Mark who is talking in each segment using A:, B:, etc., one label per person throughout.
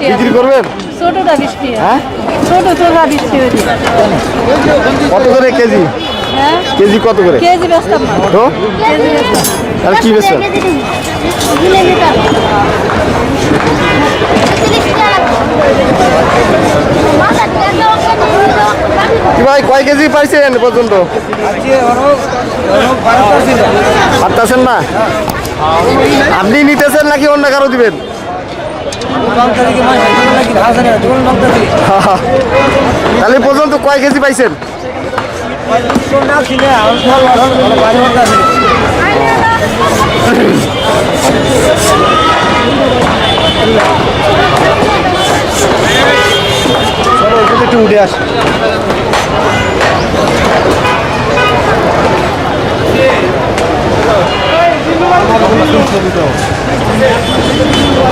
A: বিক্রি করবেন?
B: ছোটটা
A: হ্যাঁ?
B: ছোট
A: কত করে কেজি?
B: হ্যাঁ?
A: কেজি কত করে?
B: কেজি বেচতাম
A: তো আর কি বেচবেন কি ভাই কয় কেজি পাইছেন পর্যন্ত? পারতেছেন না? আপনি নিতেছেন নাকি অন্য কারও দিবেন? তাহলে পর্যন্ত কয় কেজি পাইছেন? একটু উঠে আস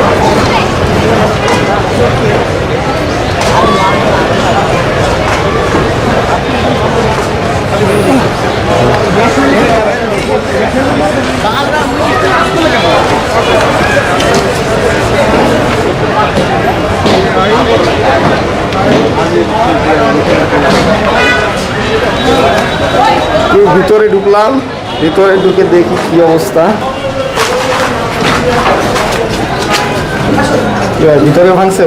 A: এই ভিতরে ঢুকলাম ভিতরে ঢুকে দেখি কি অবস্থা। ভিতরে ভাঙছে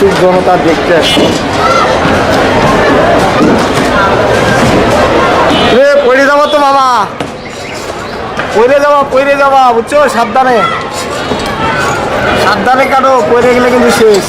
A: উৎসুক জনতা দেখতে আসছে। রে পড়ে যাব তো মামা পড়ে যাবা পড়ে যাবা, বুঝছ? সাবধানে। সাবধানে কাটো, পড়ে গেলে কিন্তু শেষ।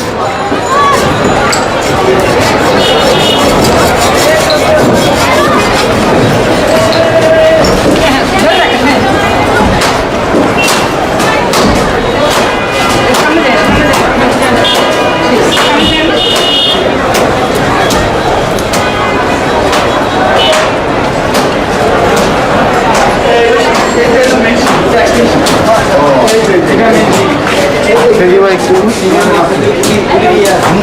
A: Sí, sí, sí.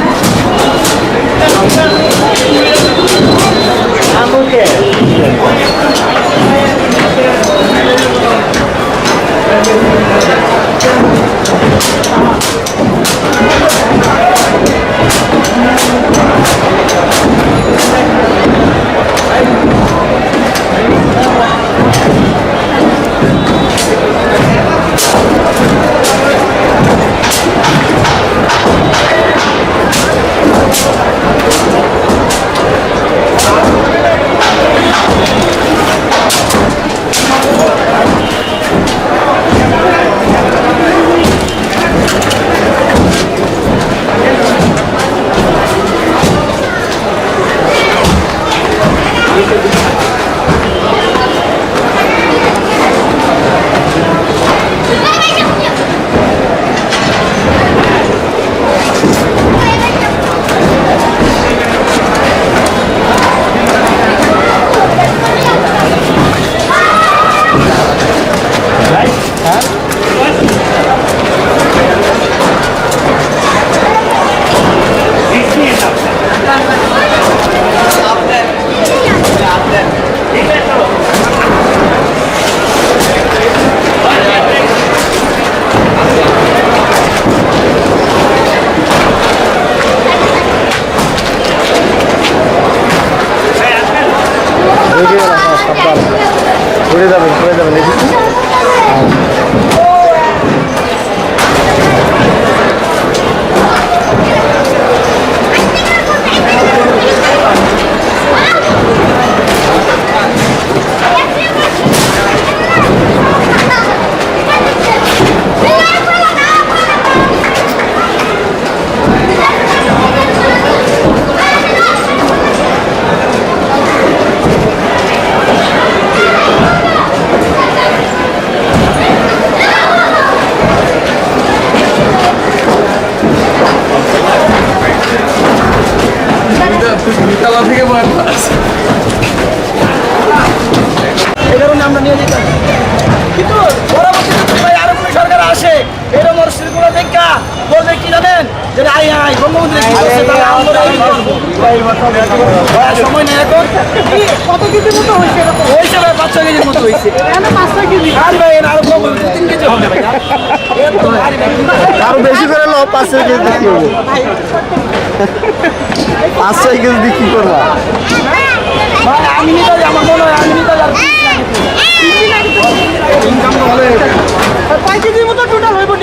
A: হ্যাঁ পড়ে যাবেন পড়ে যাবেন এদিকে
C: এই কারণে আমরা নিয়ে যেতাম কিন্তু পরবর্তীতে তো ভাই আরও কোনো সরকার আসে এরকম ওর শৃঙ্খলা দেখা বলবে কি জানেন যে আই আই বঙ্গবন্ধু কি করছে তাহলে আমরা এই করব। সময় নেই এখন।
B: কত কেজির মতো হয়েছে
C: হয়েছে ভাই পাঁচ ছয় কেজির মতো হয়েছে। আর ভাই আরও দু তিন কেজি হবে ভাই। এর তো আর
A: বেশি করে লো পাঁচ ছয় কেজি দিয়ে কি হবে। পাঁচ ছয় কেজি দিয়ে করবা।
C: ভাই আমি নিতে আমার মনে হয় আমি নিতে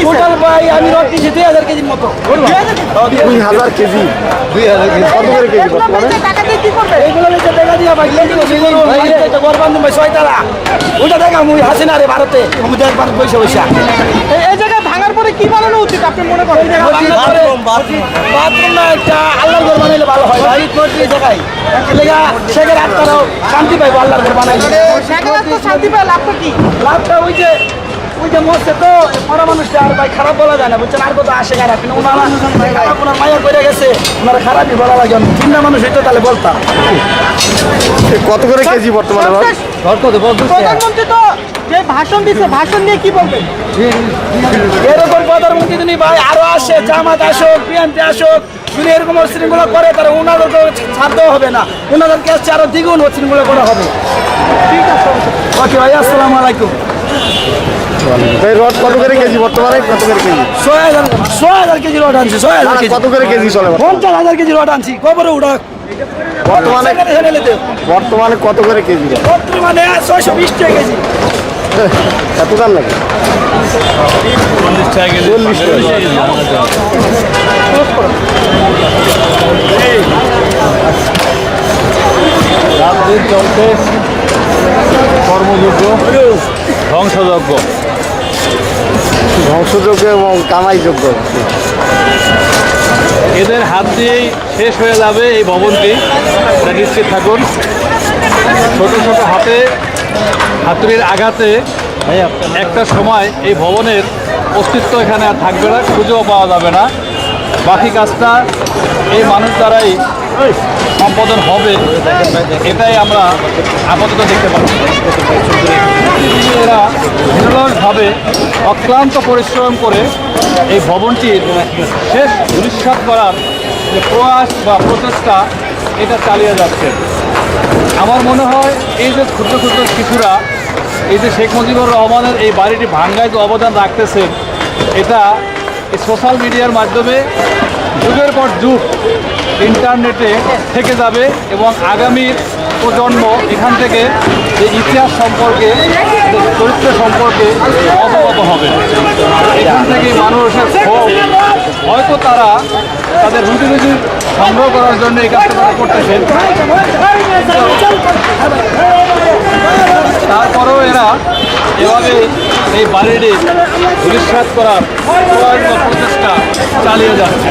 B: টোটাল
C: ভাই আমি রড দিয়েছি দুই হাজার কেজির মতো।
A: দুই হাজার কেজি? দুই হাজার কেজি। কত করে কেজি
C: নিচে দেখা দিয়া ভাই গরবান্ধ ভাই ছয়তারা ওইটা দেখা মুই হাসি না রে ভারতে। আমি দেখ ভারত
B: এই- এই জায়গায় ভাঙার পরে কি বানানো উচিত আপনি মনে করেন?
C: বাথরুম না একটা আল্লাহর ঘর বানাইলে ভালো হয়। ভাই লেগা শেখের আত্মারাও শান্তি পাইবো আল্লাহর ঘর বানাইলে।
B: শান্তি পায় লাভটা কি?
C: লাভটা ওই যে ওই যে মরছে তো মরা মানুষটা আর ভাই খারাপ বলা যায় না বুঝছেন? আর কত আসে খারাপ। কিন্তু ওনারা মায়া করে গেছে ওনারা খারাপই বলা লাগে। চিন্তা মানুষ হইতো তাহলে বলতাম।
A: কত করে কেজি বর্তমানে?
B: প্রধানমন্ত্রী তো যে ভাষণ দিচ্ছে ভাষণ নিয়ে কি বলবেন?
C: এরকম প্রধানমন্ত্রী যদি ভাই আরও আসে জামাত আসুক বিএনপি আসুক যদি এরকম শৃঙ্খলা করে তাহলে ওনাদেরকে ছাড় দেওয়া হবে না। ওনাদেরকে আসছে আরও দ্বিগুণ শৃঙ্খলা করা হবে। ঠিক আছে ওকে ভাই আসসালামু আলাইকুম।
A: রড কত করে কেজি বর্তমানে? কত করে কেজি?
C: ছয় হাজার ছয় হাজার কেজি রড আনছি ছয় হাজার
A: কত করে কেজি চলে
C: পঞ্চাশ হাজার কেজি রড আনছি কবরে উঠা।
A: বর্তমানে বর্তমানে কত করে কেজি?
C: বর্তমানে ছয়শো বিশ টাকা কেজি।
A: এত দাম লাগে চল্লিশ
D: কর্মযজ্ঞ ধ্বংসযজ্ঞ
A: ধ্বংসযোগ্য এবং কামাইযোগ্য
D: এদের হাত দিয়েই শেষ হয়ে যাবে এই ভবনটি। নিশ্চিত থাকুন। ছোট ছোট হাতে হাতুড়ির আঘাতে একটা সময় এই ভবনের অস্তিত্ব এখানে আর থাকবে না, খুঁজেও পাওয়া যাবে না। বাকি কাজটা এই মানুষ দ্বারাই সম্পাদন হবে, এটাই আমরা আপাতত দেখতে পাচ্ছি। এরা নিরলসভাবে অক্লান্ত পরিশ্রম করে এই ভবনটির শেষ ধূলিসাৎ করার যে প্রয়াস বা প্রচেষ্টা, এটা চালিয়ে যাচ্ছে। আমার মনে হয় এই যে ক্ষুদ্র ক্ষুদ্র শিশুরা, এই যে শেখ মুজিবুর রহমানের এই বাড়িটি ভাঙ্গায় যে অবদান রাখতেছেন, এটা সোশ্যাল মিডিয়ার মাধ্যমে যুগের পর যুগ ইন্টারনেটে থেকে যাবে এবং আগামী প্রজন্ম এখান থেকে যে ইতিহাস সম্পর্কে চরিত্র সম্পর্কে অবগত হবে। এখান থেকে মানুষের ক্ষোভ হয়তো তারা তাদের রুটি রুজি সংগ্রহ করার জন্য এই কাজটা তারা করতেছেন তারপরেও এরা এভাবে এই বাড়িটি বিশ্বাস করার প্রচেষ্টা চালিয়ে যাচ্ছে।